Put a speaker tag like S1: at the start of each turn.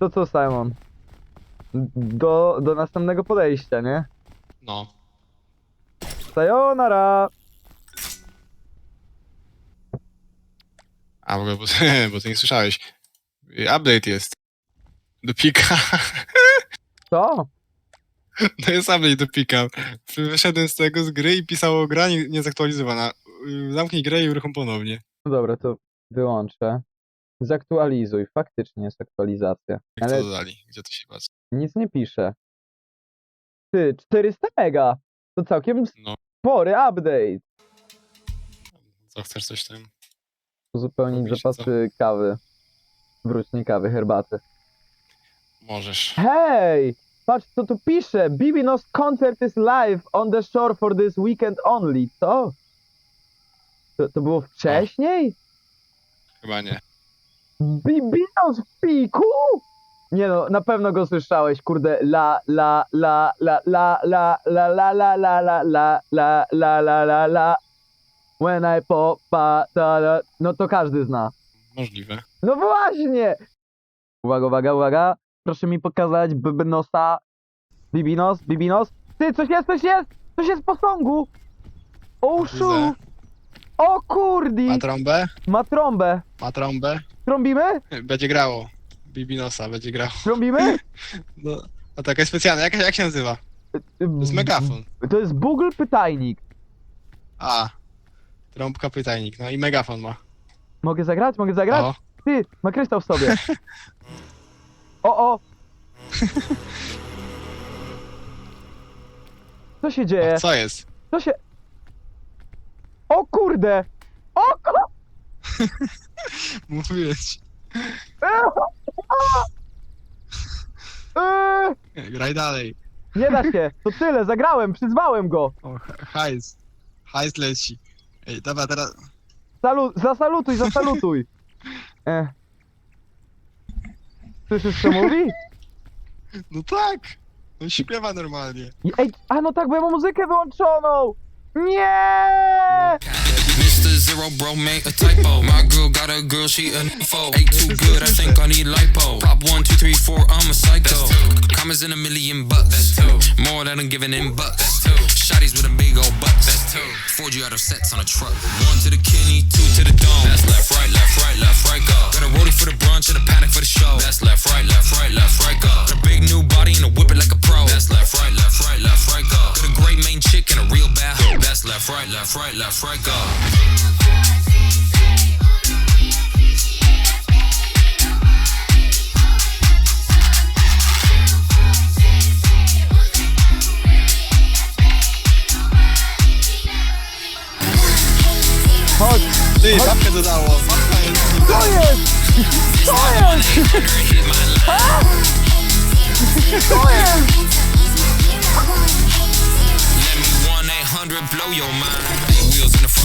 S1: To co, Simon? Do, do następnego podejścia, nie?
S2: No.
S1: Sayonara!
S2: A w ogóle, bo, bo ty nie słyszałeś. Update jest. Do pika.
S1: Co?
S2: To jest update do pika. Wyszedłem z tego z gry i pisało gra nie- niezaktualizowana. Zamknij grę i uruchom ponownie.
S1: No dobra, to wyłączę. Zaktualizuj. Faktycznie jest aktualizacja.
S2: Jak
S1: Ale
S2: to dodali? Gdzie to się patrzy?
S1: nic nie pisze. Ty, 400 mega! To całkiem
S2: No.
S1: spory update.
S2: Co chcesz coś tam?
S1: Uzupełnić
S2: Robi się
S1: zapasy kawy. Wróć, nie kawy, herbaty.
S2: Możesz.
S1: Hej! Patrz co tu pisze! Bibinos concert is live on the shore for this weekend only. Co? To, to było wcześniej?
S2: Chyba nie.
S1: Bibinos w piku? Nie no, na pewno go słyszałeś, kurde, la, la, la, la, la, la, la, la, la, la, la, la, la, la, la, la, la. When I pop, pa, ta, la. No to każdy zna.
S2: Możliwe.
S1: No właśnie! Uwaga, uwaga, uwaga. Proszę mi pokazać Bibinosa. Bibinos, Bibinos. Ty, coś jest, coś jest! Coś jest po songu! O, szu! O kurdi!
S2: Ma trąbę?
S1: Ma trąbę.
S2: Ma trąbę?
S1: Trąbimy?
S2: Będzie grało. Bibinosa będzie grało.
S1: Trąbimy?
S2: No, a taka specjalna. Jak, jak się nazywa? To jest megafon.
S1: To jest Google Pytajnik.
S2: A. Trąbka pytajnik. No i megafon ma.
S1: Mogę zagrać? Mogę zagrać?
S2: O.
S1: Ty, ma krystał w sobie. O, o! Co się dzieje?
S2: A co jest?
S1: Co się... O kurde! O ku...
S2: Mówię ci.
S1: Eee,
S2: Graj dalej.
S1: Nie da się, to tyle, zagrałem, przyzwałem go.
S2: O, ha- hajs. Hajs leci. Ej, dobra, teraz...
S1: Salu zasalutuj, zasalutuj. E. Słyszysz co mówi?
S2: No tak! On śpiewa normalnie.
S1: Ej, a no tak, bo ja mam muzykę wyłączoną! Nie!
S3: Mr. Zero, bro, made a typo. My girl got a girl, she a info. Ain't too good, I think I need lipo. Pop one, two, three, four, I'm a psycho. Commas in a million bucks. More than I'm giving in bucks. Shotties with a big old bucks. Ford you out of sets on a truck. One to the kidney, two to the dome. That's left, right, left, right, left, right, go. Got a rollie for the brunch and a panic for the show. That's left, right, left, left, right, left, right, left, right, go.
S1: Chodź,
S2: Ty, babkę dodało. Babka jest...
S1: co jest? Co jest? A? Co jest?
S3: 100, blow your mind. Wheels in the